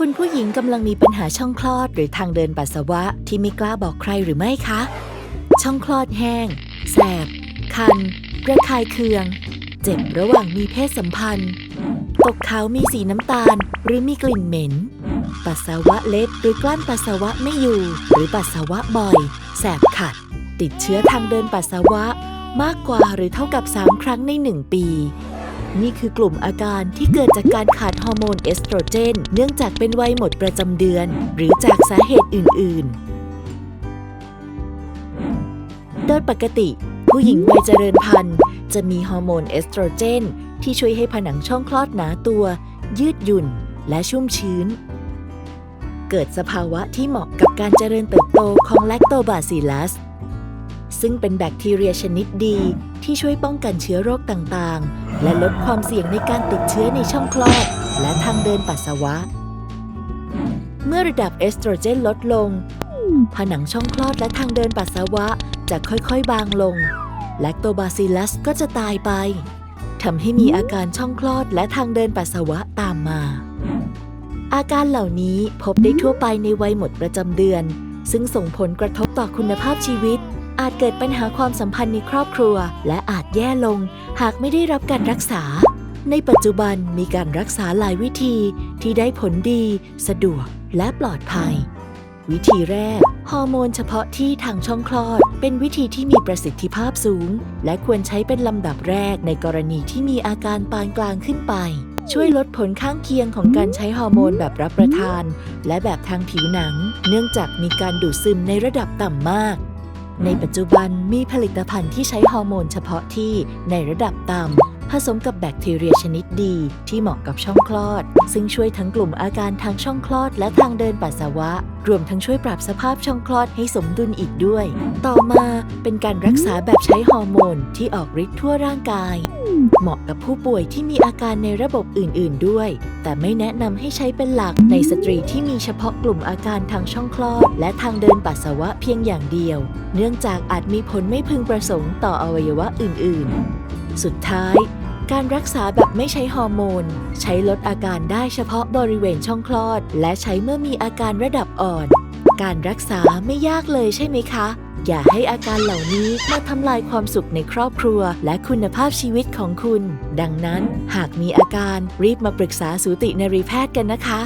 คุณผู้หญิงกำลังมีปัญหาช่องคลอดหรือทางเดินปัสสาวะที่ไม่กล้าบอกใครหรือไม่คะ ช่องคลอดแห้ง แสบ คัน ระคายเคือง เจ็บระหว่างมีเพศสัมพันธ์ ตกขาวมีสีน้ำตาล หรือมีกลิ่นเหม็น ปัสสาวะเล็ดหรือกลั้นปัสสาวะไม่อยู่ หรือปัสสาวะบ่อย แสบขัด ติดเชื้อทางเดินปัสสาวะมากกว่าหรือเท่ากับ 3 ครั้งใน 1 ปี นี่คือกลุ่มอาการที่เกิดจากการขาดฮอร์โมนเอสโตรเจน เนื่องจากเป็นวัยหมดประจำเดือน หรือจากสาเหตุอื่น ๆ โดยปกติ ผู้หญิงวัยเจริญพันธุ์ จะมีฮอร์โมนเอสโตรเจน ที่ช่วยให้ผนังช่องคลอดหนาตัว ยืดหยุ่น และชุ่มชื้น เกิดสภาวะที่เหมาะกับการเจริญเติบโตของแลคโตบาซิลัส ซึ่งเป็นแบคทีเรียชนิดดีที่ช่วยป้องกันเชื้อโรคต่างๆ และลดความเสี่ยงในการติดเชื้อในช่องคลอด และทางเดินปัสสาวะ เมื่อระดับเอสโตรเจนลดลง ผนังช่องคลอดและทางเดินปัสสาวะจะค่อยๆบางลง แลคโตบาซิลัสก็จะตายไปทำให้มีอาการช่องคลอดและทางเดินปัสสาวะตามมา อาการเหล่านี้พบได้ทั่วไปในวัยหมดประจำเดือน ซึ่งส่งผลกระทบต่อคุณภาพชีวิต อาจเกิดปัญหาความสัมพันธ์ในครอบครัว และอาจแย่ลง หากไม่ได้รับการรักษา ในปัจจุบันมีการรักษาหลายวิธีที่ได้ผลดี สะดวกและปลอดภัย วิธีแรก ฮอร์โมนเฉพาะที่ทางช่องคลอด เป็นวิธีที่มีประสิทธิภาพสูง และควรใช้เป็นลำดับแรกในกรณีที่มีอาการปานกลางขึ้นไป ช่วยลดผลข้างเคียงของการใช้ฮอร์โมนแบบรับประทาน และแบบทางผิวหนัง เนื่องจากมีการดูดซึมในระดับต่ำมาก ในปัจจุบันมีผลิตภัณฑ์ที่ใช้ฮอร์โมนเฉพาะที่ในระดับต่ำผสมกับแบคทีเรียชนิดดีที่เหมาะกับช่องคลอด ซึ่งช่วยทั้งกลุ่มอาการทางช่องคลอดและทางเดินปัสสาวะ รวมทั้งช่วยปรับสภาพช่องคลอดให้สมดุลอีกด้วย ต่อมาเป็นการรักษาแบบใช้ฮอร์โมนที่ออกฤทธิ์ทั่วร่างกาย เหมาะกับผู้ป่วยที่มีอาการในระบบอื่น ๆ ด้วย แต่ไม่แนะนำให้ใช้เป็นหลักในสตรีที่มีเฉพาะกลุ่มอาการทางช่องคลอด และทางเดินปัสสาวะเพียงอย่างเดียว เนื่องจากอาจมีผลไม่พึงประสงค์ต่ออวัยวะอื่น ๆ สุดท้าย การรักษาแบบไม่ใช้ฮอร์โมน ใช้ลดอาการได้เฉพาะบริเวณช่องคลอด และใช้เมื่อมีอาการระดับอ่อน การรักษาไม่ยากเลยใช่ไหมคะ อย่าให้อาการเหล่านี้มาทำลายความสุขในครอบครัว และคุณภาพชีวิตของคุณ ดังนั้นหากมีอาการรีบมาปรึกษาสูตินรีแพทย์กันนะคะ